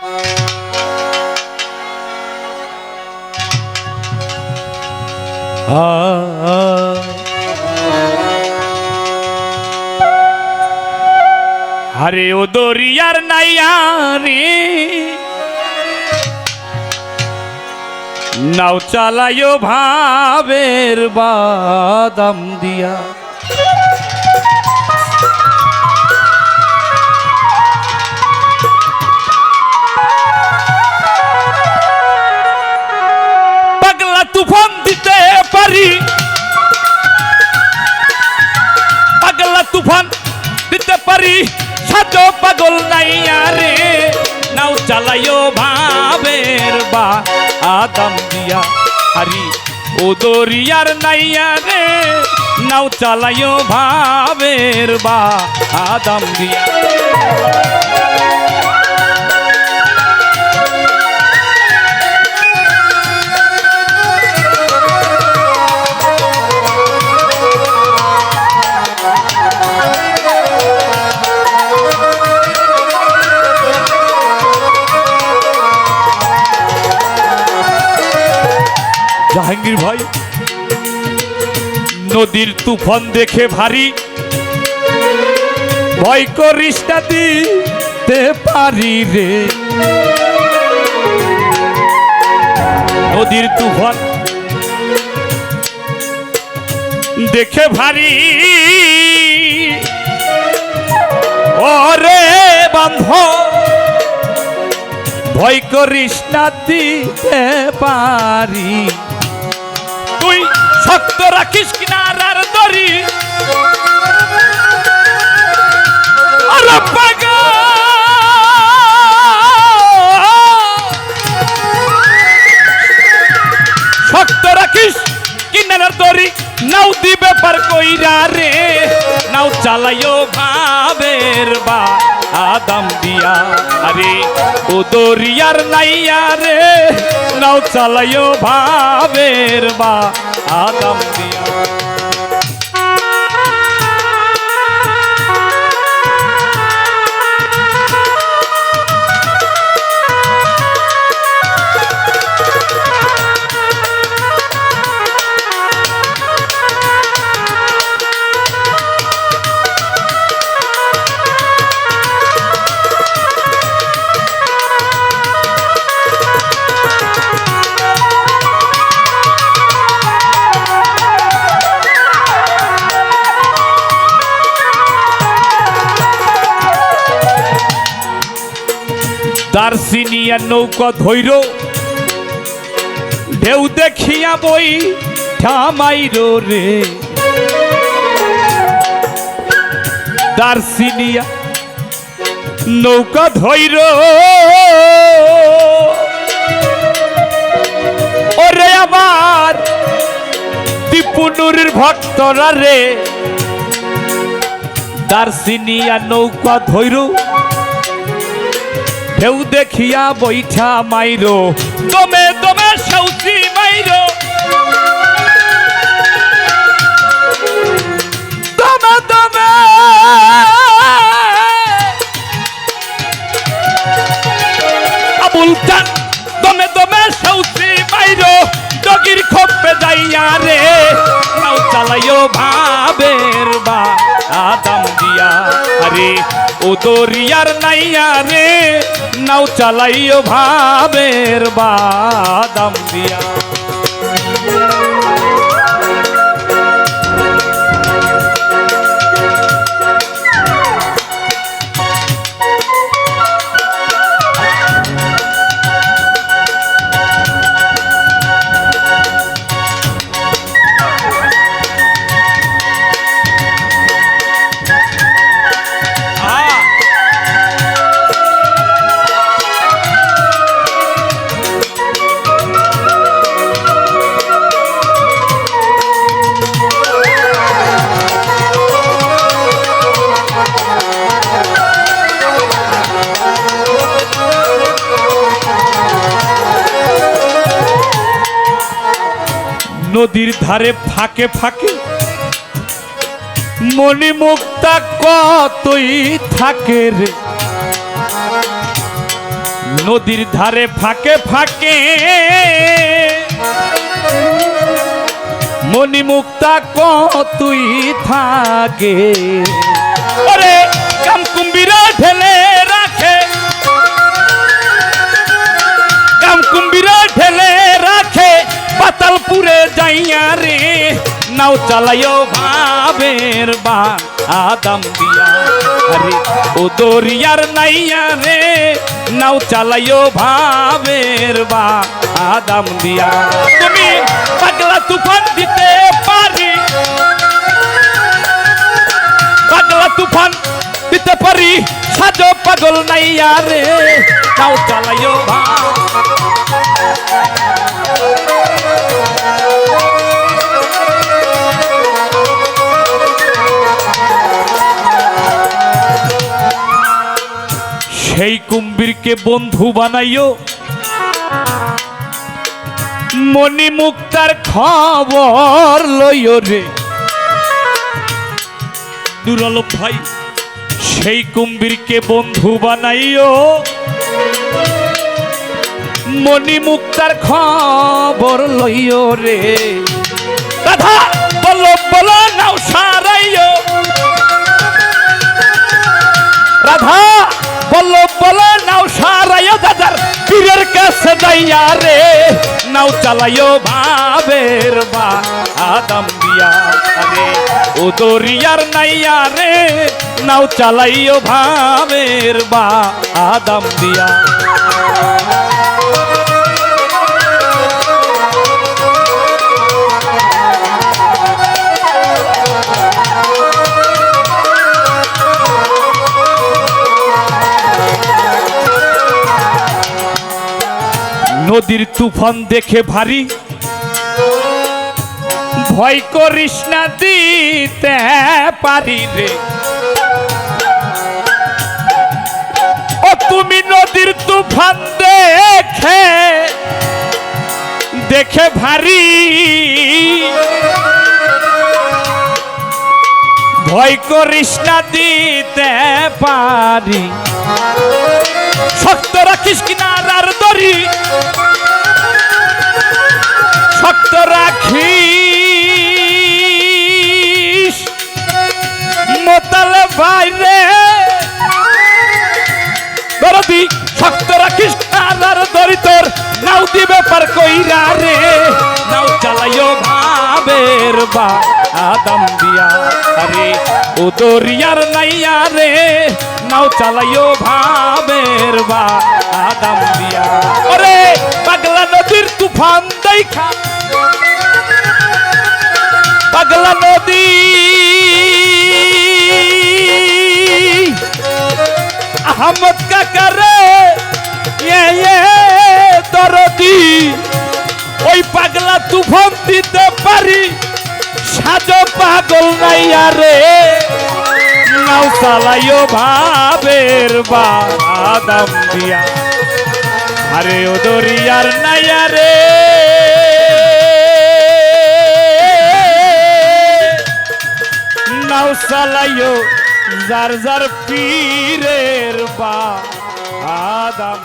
আরে ও দরিয়ার নাইয়া রে। নাও চালাইও ভাবের বাদাম দিয়া। আদম দিয়া হারি ও দরিয়ার নাইয়া রে নাও চালাইও ভাবের বা আদম দিয়া জাহাঙ্গীর ভাই নদীর তুফান দেখে ভারী। ভয় করিস না দিতে পারি রে। নদীর তুফান দেখে ভারী। ওরে বান্ধ, ভয় করিস না দিতে পারি। তুই শক্ত রাখিস কিনারার দড়ি আরে পাগল! শক্ত রাখিস কিনারার দড়ি নাও দিবে পার কইরা রে, নাও চালাইও ভাবের বা আদাম দিয়া। আরে ও দরিয়ার নাইয়া রে নাও চালাইও ভাবের বা। আদাম দিয়া। দার্সিনিয়া নৌকা ধৈর ঢেউ দেখিয়া বই ঠামাইর রে। দার্সিনিয়া নৌকা ধৈর ওরে আমার দীপুনুরের ভক্তরা রে। দার্সিনিয়া নৌকা ধৈর ঢেউ দেখিয়া বৈঠা মাইরো, দমে দমে সৌসি মাইরো। দমে দমে। আবুল খান দমে দমে সৌসি মাইরো, ডগির খপ্পে যাইয়া রে চালাইও ভাবের বা আরে ও দরিয়ার নাইয়া রে নাও চালাইও ভাবের বাদাম দিয়া। নদীর ধারে ফাঁকে ফাঁকে মণিমুক্তা কতই থাকে রে? নদীর ধারে ফাঁকে ফাঁকে মণিমুক্তা কতই থাকে ওরে কামকুম্বিরা ঢেলে যাইয়া রে, নাও চালাইও ভাবের বা আদাম দিয়া। আরে, ও দরিয়ার নাইয়া রে, নাও চালাইও ভাবের বা আদাম দিয়া। তুমি পাগলা তুফান দিতে পারি। পাগলা তুফান দিতে পারি, সাজো পাগল নাইয়া রে, নাও চালাইও ভা সেই কুম্ভীরকে বন্ধু বানাইও। মণি মুক্তার খবর লইও রে। দুরালো ভাই, সেই কুম্ভীরকে বন্ধু বানাইও। মণি মুক্তার খবর লইও রে। রাধা! কাছে রে নাও চালাইও ভাবের বা আদম দিয়া রে ও দরিয়ার নাইয়া রে নাও চালাইও ভাবের বা আদম দিয়া নদীর তুফান দেখে ভারী। ভয় করিস না দিতে পারি রে। ও তুমি নদীর তুফান দেখে দেখে ভারী। ভয় করিস না দিতে পারি। শক্ত রাখিস কিনারার দড়ি। শক্ত রাখিস। মোতালে বাইরে দরদি, শক্ত রাখিস কিনারার দড়ি তোর। নাও দিবে পার কইরা রে। নাও চালাইও ভাবের বা আদম দিয়া। ও দরিয়ার নাইয়া রে, নাও চালাইও ভাবের বা পাগলা নদীর তুফান দেখা। পাগলা নদী। আহমদ কাকারে দরদি। ওই পাগলা তুফান দিতে পারি। সাজো পাগল নাই আরে। নাও চালাইও ভাবের বাদাম দিয়া। আরে ও দরিয়ার নাই আরে। নাও চালাইও যার যার পীরের বা আদাম